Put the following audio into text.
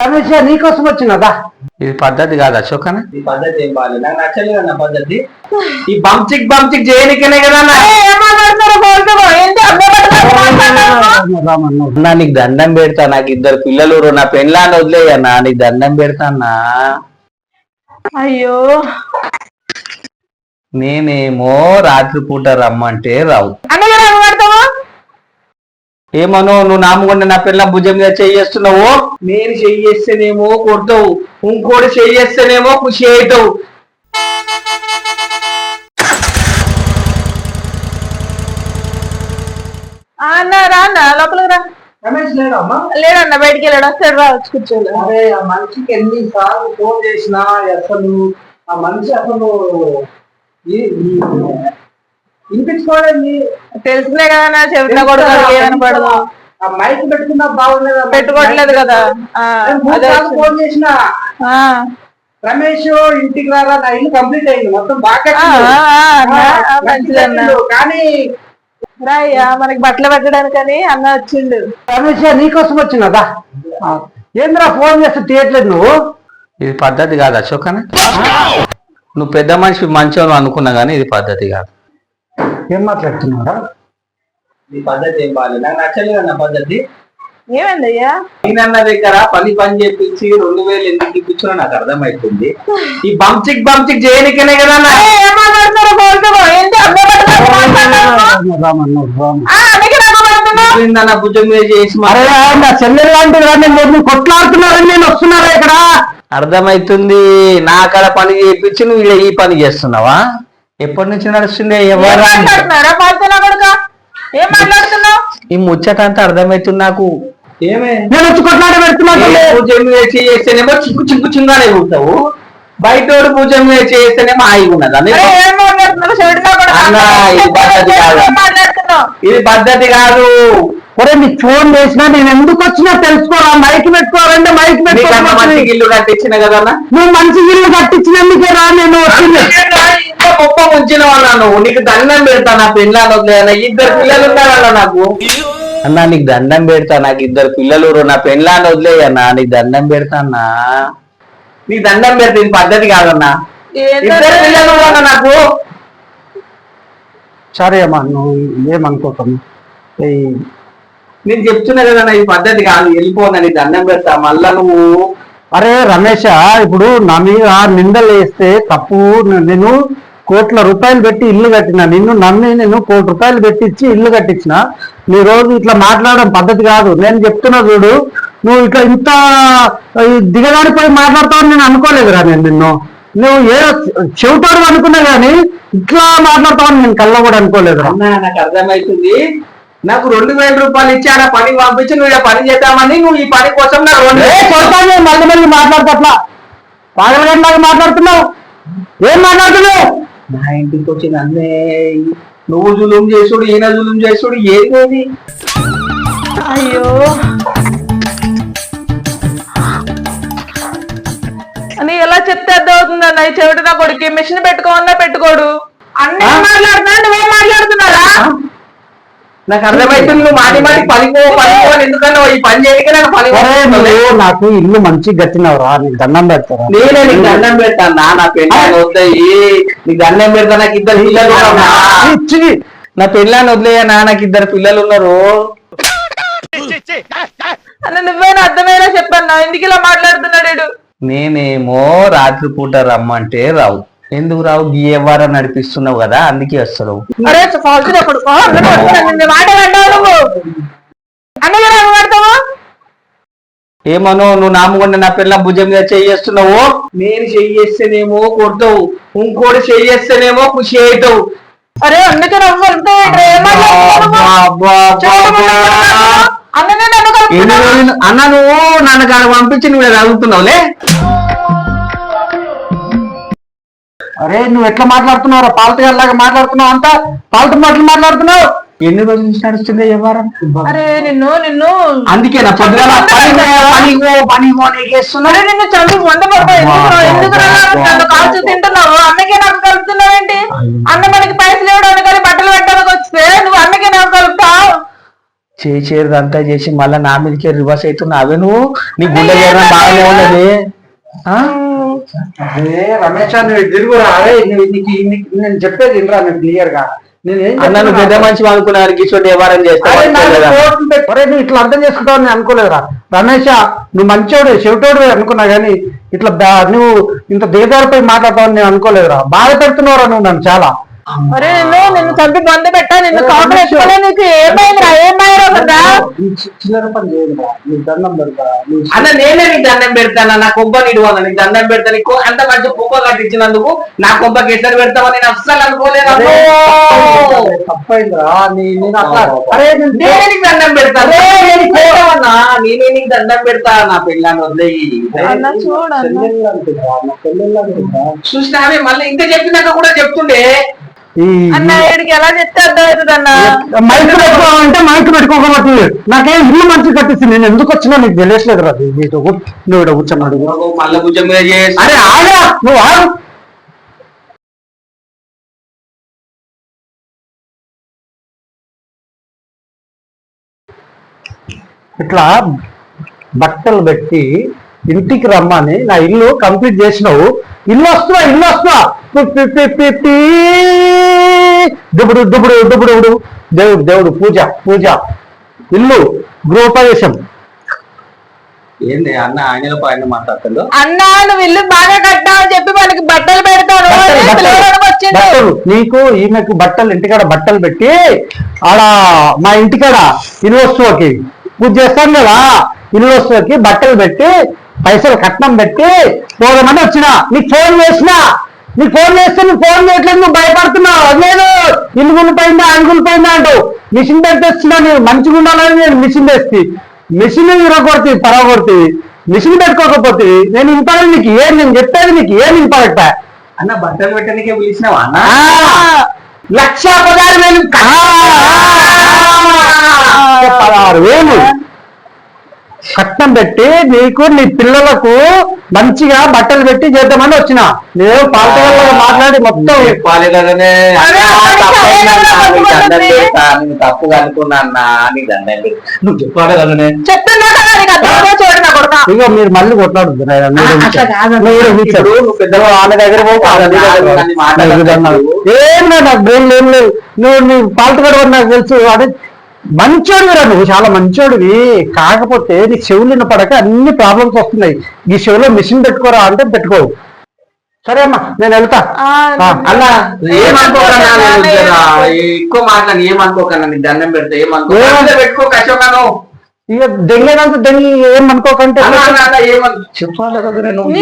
రమేష్ నీకోసం వచ్చినదా ఇది పద్ధతి కాదు అశోక్ అన్న ఈ పద్ధతి ఏం బాగాలేదు నాకు నచ్చలేదు అన్న పద్ధతి. ఈ బంచిక్ బంచిక్ చేయనికనే కదా అన్న. అన్నా నీకు దండం పెడతా నాకు ఇద్దరు పిల్లలు ఉర్రు. నా పెళ్ళాన్ని వదిలేయన్నా నీకు దండం పెడతా అన్నా. అయ్యో. నేనేమో రాత్రిపూట రమ్మంటే రావు. పెడతావా ఏమను నువ్వు నామకుండా నా పిల్ల భుజం మీద చేస్తున్నావు నేను చెయ్యేస్తేనేమో కొడతావు. ఇంకోటి చెయ్యేస్తేనేమో ఖుషి అవుతావు అన్న రా అన్న లోపలికి రా. రమేష్ లేడమ్మా? లేడన్న బయటికి వెళ్ళాడు. వస్తాడు రా వచ్చి కూర్చోలే అరే ఆ మనిషికి ఎన్ని సార్లు ఫోన్ చేసినా అసలు ఆ మనిషి అసలు వినిపించుకోవడండి తెలుసులే కదా నా చెవిలో కూడా ఆ మైక్ పెట్టుకున్నా బాగుండదు పెట్టుకోవట్లేదు కదా. ఫోన్ చేసిన. ఆ, రమేష్ ఇంటికి రారా నా ఇల్లు కంప్లీట్ అయింది. మొత్తం బాగా. కానీ రా అయ్యా మనకి బట్టలు పెట్టడానికని అన్న వచ్చిండు. రమేష్ నీకోసం వచ్చినదా ఏంద్రా ఫోన్ చేస్తే తీయట్లేదు నువ్వు? ఇది పద్ధతి కాదు అశోక్ అన్న. నువ్వు పెద్ద మనిషి మంచోను అనుకున్నా గానీ ఇది పద్ధతి కాదు. ఏం మాట్లాడుతున్నారా ఈ పద్ధతి ఏం బాగాలేదు నాకు నచ్చలేదు అన్న పద్ధతి. ఏమైంది అయ్యా నేనన్న దగ్గర పని పని చేపించి రెండు వేలు ఎందుకు ఇప్పించినా నాకు అర్థమవుతుంది ఈ బంచిక్ బంచిక్ చేయనికనే కదా మా- కొట్లాడుతున్నారని నేను వస్తున్నారా ఇక్కడ? అర్థమైతుంది. నా అక్కడ పని చేయించి నువ్వు ఇలా ఈ పని చేస్తున్నావా? ఎప్పటి నుంచి నడుస్తుంది ఏం ఎవరా మాట్లాడుతున్నావు? ఈ ముచ్చట అంతా అర్థమవుతుంది నాకు. ఏమే? నేను వచ్చి పెడుతున్నాను. ఏ భుజం మీద చేస్తేనేమో చింగానే హాయిగా ఉన్నదా? ఇది పద్ధతి కాదు. కాదు. ఒరే నీకు ఫోన్ చేసినా నేను ఎందుకు వచ్చినా తెలుసుకోరా? మైక్ పెట్టుకోవాలంటే మైక్ నీకన్నా మంచి పెట్టుకోవాలి ఇల్లు కట్టించిన కదన్నా నువ్వు మంచి ఇల్లు కట్టించినందుకే రా నేను వచ్చింది. గొప్ప ఉంచిన వాళ్ళ నువ్వు. నీకు దండం పెడతా నా పిల్లలు వదిలేయన్న. ఇద్దరు పిల్లలు ఉన్నారన్న నాకు. అన్నా నీకు దండం పెడతా నాకు ఇద్దరు పిల్లలు. నా పెళ్ళాన్ని వదిలేయన్నా నీకు దండం పెడతా అన్నా. నీకు దండం పెడితే ఇది పద్ధతి కాదన్నా. ఇద్దరు పిల్లలు ఉన్నా నాకు. సరే అమ్మా నువ్వు ఏమనుకోకమ్మా. ఈ నేను చెప్తున్నా కదన్నా ఇది పద్ధతి కాదు. వెళ్ళిపోనా నీ దండం పెడతా. మళ్ళా నువ్వు. అరే రమేష్ ఇప్పుడు నా మీద నిందలు వేస్తే తప్పు. నేను కోట్ల రూపాయలు పెట్టి ఇల్లు కట్టిన నిన్ను నమ్మి నేను కోటి రూపాయలు పెట్టించి ఇల్లు కట్టించిన. నీ రోజు ఇట్లా మాట్లాడడం పద్ధతి కాదు. నేను చెప్తున్నా చూడు నువ్వు ఇట్లా ఇంత ఈ దిగజారిపోయి మాట్లాడతావని నేను అనుకోలేదురా నేను నిన్ను. నువ్వు ఏ చెవిటాడు అనుకున్నా కానీ ఇట్లా మాట్లాడతావని నేను కళ్ళ కూడా అనుకోలేదురా. నాకు అర్థమవుతుంది నాకు రెండు వేల రూపాయలు ఇచ్చి ఆడ పని పంపించి నువ్వు ఇలా పని చేద్దామని నువ్వు ఈ పని కోసం నాకు రెండు కొడతాను మళ్ళీ మళ్ళీ మాట్లాడతా పాగలగంటలాగా మాట్లాడుతున్నావు. ఏం మాట్లాడుతున్నావు? నా ఇంటికి వచ్చి నన్నే నువ్వు జులుం చేసుడు ఈయన జులుం చేసుడు ఏది అయ్యో. అని ఎలా చెప్తే అర్థం అవుతుందన్న ఈ చెవిటి నా కొడుకు మిషన్ పెట్టుకోమన్నా పెట్టుకోడు. అన్ని మాట్లాడుతున్నా నువ్వేం మాట్లాడుతున్నారా? నాకు అర్థమవుతుంది నువ్వు మాటి మాటి పనికో అని ఎందుకన్నా ఈ పని చేయక నాకు పని. నువ్వు నాకు ఇల్లు మంచి గట్టినవు రా నీకు దండం పెడతారా? నేనే నీకు దండం పెడతాను నా నా పెళ్ళాన్ని వద్దాయి నీకు దండం పెడతా నాకు ఇద్దరు పిల్లలు నా పెళ్ళాన్ని వదిలేయన్నా నాకు ఇద్దరు పిల్లలు ఉన్నారు? అన్న నువ్వేనా అర్థమయ్యేలా చెప్పన్నా ఎందుకు ఇలా మాట్లాడుతున్నాడు? నేనేమో రాత్రిపూట రమ్మంటే రావు. ఎందుకు రావు? గీ వ్యవహారం నడిపిస్తున్నావు కదా అందుకే వస్తున్నావు. ఏమను నువ్వు నామకుండా నా పిల్ల భుజం మీద చేస్తున్నావు నేను చెయ్యేస్తేనేమో కొడతావు. ఇంకోటి చెయ్యేస్తేనేమో ఖుషి అవుతావు అరే అందుకే అన్న నువ్వు నన్ను పంపించి నువ్వు చదువుతున్నావులే అరే నువ్వు ఎట్లా మాట్లాడుతున్నావు పాలతగా లాగా మాట్లాడుతున్నావు అంతా? పాలత మాటలు మాట్లాడుతున్నావు? ఎన్ని రోజుల నుంచి నడుస్తుంది వ్యవహారం? అరే నిన్ను నిన్ను. అందుకే నా అరే నిన్ను వంద కాల్చి తింటున్నావు. అన్నకే నాకు కలుపుతున్నావేంటి అన్న మనకి పైసలు ఇవ్వడానికి కానీ బట్టలు పెట్టడానికి వస్తే నువ్వు అన్నకే నాకు కలుపుతావు. చేసేదంతా చేసి మళ్ళా నా మీదకే రివర్స్ అవుతున్నా అవే నువ్వు? నీ గుండె బాగానే ఉన్నది? అరే రమేష్ నువ్వు తిరుగురా అరే నువ్వు నీకు నీకు- నేను చెప్పేది వినరా నేను క్లియర్గా నేను పెద్ద? మనిషి అనుకున్నారు గిసోటి వ్యవహారం చేస్తా అరే నాకు కోట్లు పెట్టు. అరే నువ్వు ఇట్లా అర్థం చేసుకుంటావు నేను అనుకోలేదురా రమేష్ నువ్వు మంచోడు చెవిటోడు అనుకున్నా గానీ ఇట్లా నువ్వు ఇంత దిగదారిపై మాట్లాడతావు నేను అనుకోలేదురా బాధ పెడుతున్నావురా నువ్వు నన్ను చాలా అరే నిన్ను నిన్ను చంపి బంద పెట్టా నిన్ను ఎత్తుకోలే నీకు ఏమైందిరా ఏమైనా కదా చిల్లర పని చేయదురా నీకు దండం పెడతా అన్న నేనే నీకు దండం పెడతాను? నా కొంప నీడు అన్న నీకు దండం పెడతా. నీకు అంత మంచి కుంప కట్టించినందుకు నా కొంపకి ఎసరు పెడతామని నేను అస్సలు అనుకోలేదు. తప్పైందిరా. నీ- నేను అరే నీకు దండం పెడతా. నేనే నీకు పెడతావన్నా? నేనే నీకు దండం పెడతా నా పిల్లని వదిలేయి. అన్న అన్న. చూసినావే మళ్ళీ ఇంత చెప్పినాక కూడా చెప్తుండే. మైక్ పెట్టుకోవాలంటే మైక్ పెట్టుకోకపోతే నాకేం ఇల్లు మంచి కట్టించింది నేను ఎందుకు వచ్చినా నీకు తెలియట్లేదు రా. నీతో నువ్వు ఇక్కడ కూర్చున్నాడు అరే ఆగా నువ్వు ఆగు. ఇట్లా బట్టలు పెట్టి ఇంటికి రమ్మని నా ఇల్లు కంప్లీట్ చేసినావు. ఇల్లు వస్తున్నా ఇల్లు వస్తున్నా. దుబుడు దుబుడు దుబుడు. దేవుడు దేవుడు పూజ పూజ. ఇల్లు గృహప్రవేశం ఏంది అన్న ఆయన పైన మాట్లాడుతుందో అన్న నువ్వు ఇల్లు బాగా కట్టావు అని చెప్పి మనకి పెడతాను బట్టలు. నీకు ఈమెకు బట్టలు ఇంటికాడ బట్టలు పెట్టి ఆడ మా ఇంటికాడ ఇల్లు వస్తువుకి పూజ చేస్తాం కదా ఇల్లు వస్తువుకి బట్టలు పెట్టి పైసలు కట్నం పెట్టి పోదామని వచ్చిన. నీకు ఫోన్ చేసిన. నీకు ఫోన్ చేస్తే నువ్వు ఫోన్ చేయట్లేదు నువ్వు భయపడుతున్నావు. అది లేదు. ఇల్లు గుండిపోయిందా అంగులిపోయిందా అంటూ మిషన్ పెట్టి వచ్చినా నేను మంచిగా ఉండాలని నేను మిషన్ తెచ్చి మిషన్ ఇరగొడుతుంది పరగొడుతుంది మిషన్ పెట్టుకోకపోతే నేను ఇంపాలి నీకు ఏం నేను చెప్పేది నీకు ఏం ఇంపాలెక్టా అన్న బట్టలు పెట్టడానికే పిలిచినావా అన్న? లక్ష పదహారు వేలు. పదహారు వేలు. కట్నం పెట్టి నీకు నీ పిల్లలకు మంచిగా బట్టలు పెట్టి చేద్దామని వచ్చిన. నేను పాలకల్లో మాట్లాడి మొత్తం నీకు తప్పుగా అనుకున్నా. నువ్వు ఇక మీరు మళ్ళీ నువ్వు పెద్దగా ఆమె దగ్గర. ఏం లేదు నాకు బ్రెయిన్ ఏం లేదు. నువ్వు నీ పాల్తగడ నాకు తెలుసు అదే మంచోడివిరా నువ్వు చాలా మంచోడివి. కాకపోతే నీ చెవులు పడక అన్ని ప్రాబ్లమ్స్ వస్తున్నాయి. ఈ చెవులో మిషన్ పెట్టుకోరా అంటే పెట్టుకోవు సరే అమ్మా నేను వెళ్తా. అన్న ఏమనుకోకన్నా నేను. ఎక్కువ మాట్లాడి ఏమనుకోకన్నా నీకు దండం పెడితే. ఏమనుకో పెట్టుకో కష్టమను ఇక దెంగేదంతా దెంగి ఏం అనుకోకంటే అన్న అన్న, అన్న ఏమను చెప్పాలి కదనే నువ్వు